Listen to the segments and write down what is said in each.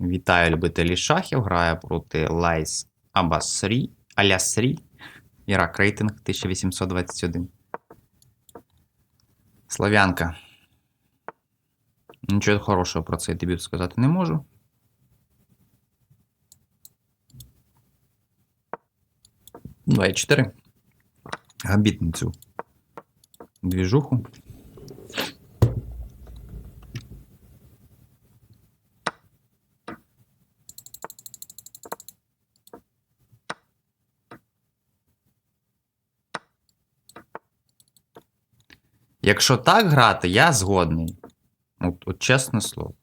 Вітаю любителі шахів. Грає проти Лайс Абасрі. Алясрі. Ірак рейтинг 1821. Слав'янка. Нічого хорошого про цей дебют сказати не можу. Два і чотири. Габіт двіжуху. Якщо так грати, я згодний. От, от чесне слово.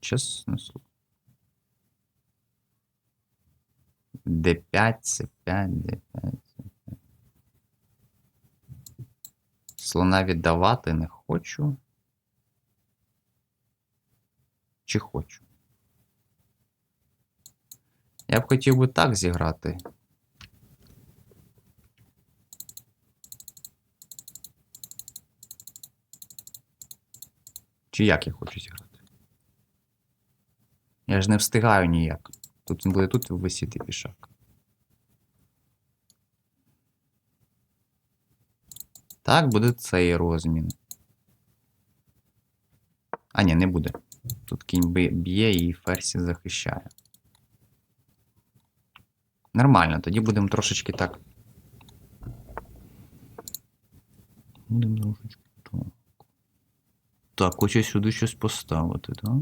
Чесне слово. D5, C5, D5, C5. Слона віддавати не хочу. Чи хочу? Я б хотів би так зіграти. Чи як я хочу зіграти? Я ж не встигаю ніяк. Тут він буде тут висіти пішак. Так, буде цей розмін. А, ні, не буде. Тут кінь б'є і ферсі захищає. Нормально, тоді будемо трошечки так. Будемо трошечки так. хоче сюди щось поставити, так?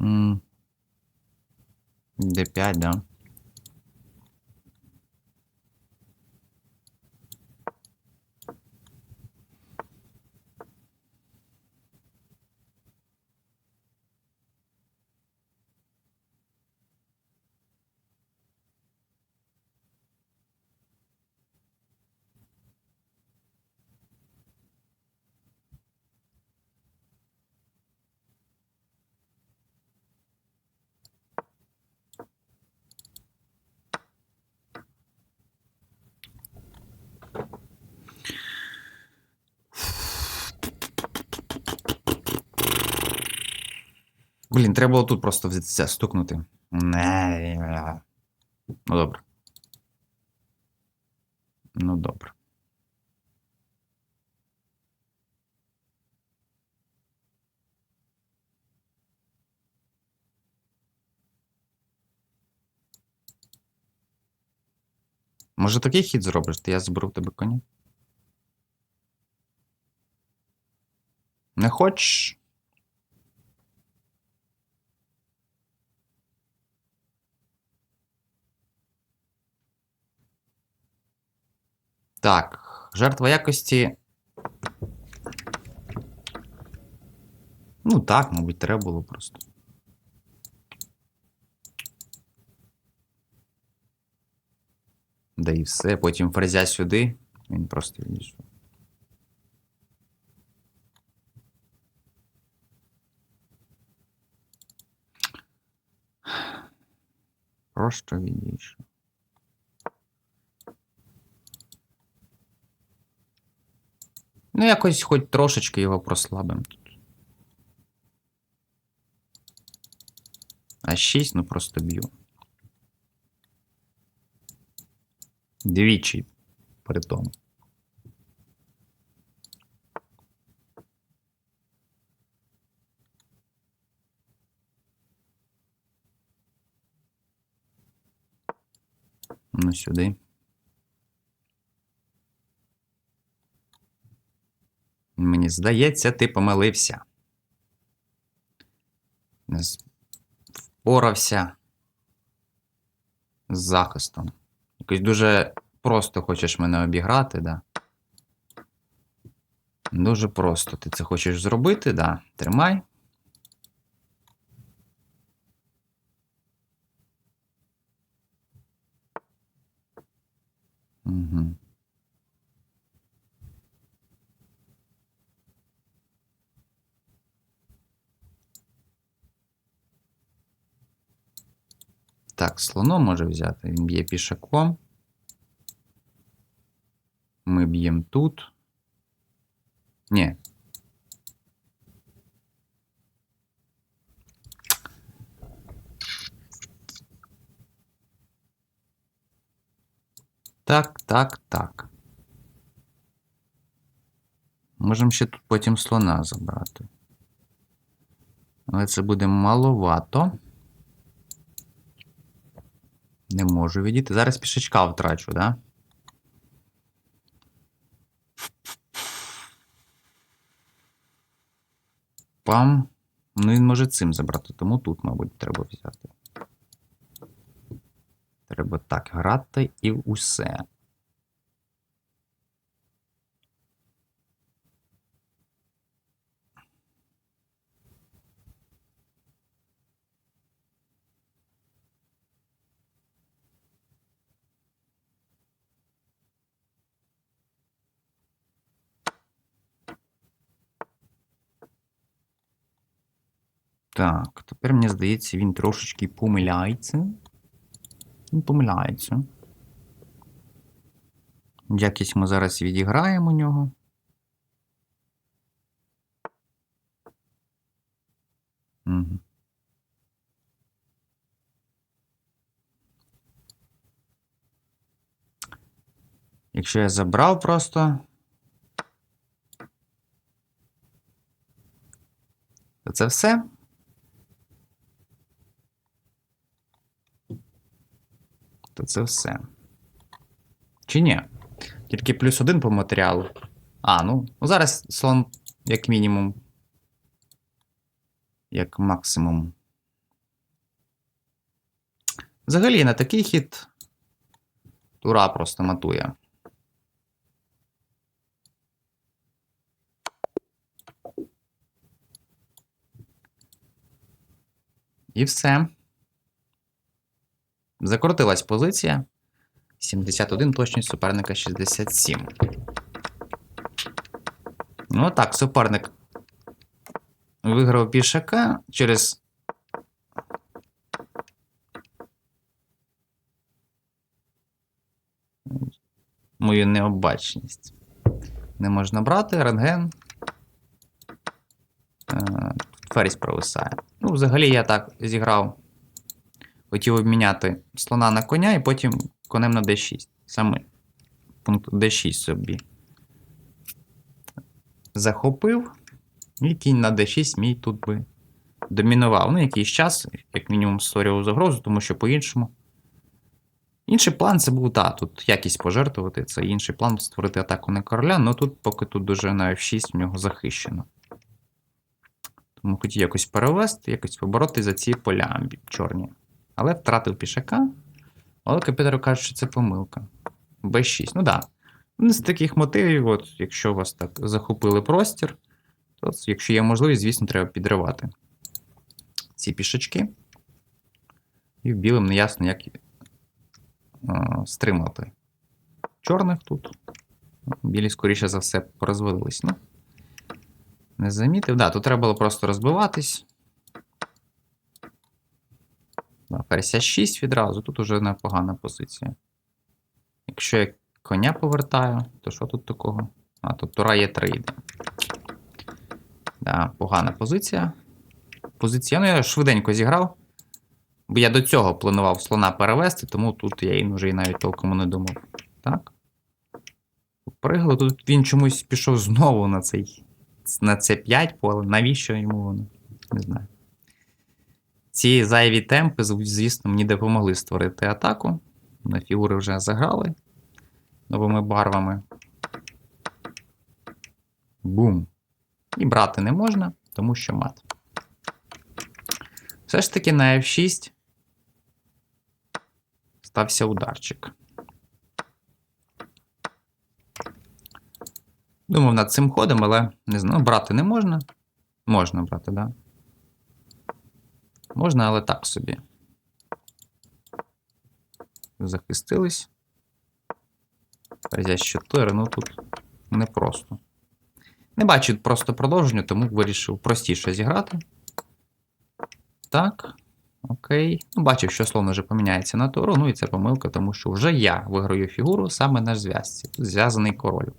М. D5, да. Блін, треба було тут просто взятися, стукнути. Не. Ну добре. Ну добре. Може такий хід зробиш, то я заберу в тебе коня? Не хочеш? Так, жертва якості. Ну так, мабуть, треба було просто. Да і все. Потім ферзя сюди. Він просто відійшов. Просто відійшов. Ну, якось хоч трошечки його прослабимо тут. А 6, ну просто б'ю. Двічі при тому. Ну, сюди. Мені здається, ти помилився. Впорався з захистом. Якось дуже просто хочеш мене обіграти, да? Дуже просто. Ти це хочеш зробити, да? Тримай. Угу. Так, слоном може взяти. Він б'є пішаком. Ми б'ємо тут. Ні. Так, так, так. Можемо ще тут потім слона забрати. Але це буде маловато. Не можу відійти. Зараз пішечка втрачу, да? Пам. Ну, він може цим забрати, тому тут, мабуть, треба взяти. Треба так грати і усе. Так, тепер мені здається, він трошечки помиляється. Він помиляється. Якість ми зараз відіграємо у нього. Угу. Якщо я забрав просто. То це все. То це все. Чи ні? Тільки плюс один по матеріалу. А, ну, зараз слон, як мінімум. Як максимум. Взагалі на такий хід Тура просто матує. І все. Закрутилась позиція. 71, точність суперника 67. Ну так, суперник виграв пішака через. Мою необачність. Не можна брати, рентген. Е, Ферзь провисає. Ну, взагалі, я так зіграв. Хотів обміняти слона на коня і потім конем на d6. Саме пункт d6 собі. Захопив. І кінь на d6 мій тут би домінував. Ну, якийсь час, як мінімум, створював загрозу, тому що по-іншому. Інший план це був, так, тут якість пожертвувати. Це інший план створити атаку на короля, але тут, поки тут дуже на F6 в нього захищено. Тому хотів якось перевести, якось побороти за ці поля чорні. Але втратив пішака. Але комп'ютер каже, що це помилка. Б6. Ну так. Да. З таких мотивів, от, якщо вас так захопили простір, то якщо є можливість, звісно, треба підривати ці пішачки. І в білим неясно, як е, стримати чорних тут. Білі, скоріше за все, порозвалились. Ну, не замітив. Да, тут треба було просто розбиватись. Да, 6 відразу, тут уже непогана позиція. Якщо я коня повертаю, то що тут такого? А, тут тура є 3 йде. Да, погана позиція. Позиція. Ну, я швиденько зіграв. Бо я до цього планував слона перевести, тому тут я і вже і навіть толком не думав. Так. Пригли. Тут він чомусь пішов знову на цей на це 5 поле. Навіщо йому воно? Не знаю. Ці зайві темпи, звісно, мені допомогли створити атаку. На фігури вже заграли новими барвами. Бум. І брати не можна, тому що мат. Все ж таки на F6 стався ударчик. Думав над цим ходом, але не знаю, брати не можна. Можна брати, так? Да? Можна, але так собі. Захистились. Ферзя 4, ну тут непросто. Не бачу просто продовження, тому вирішив простіше зіграти. Так. Окей. Ну, бачив, що слон вже поміняється на туру, ну і це помилка, тому що вже я виграю фігуру саме на зв'язці. Зв'язаний король.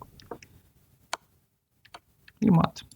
І мат.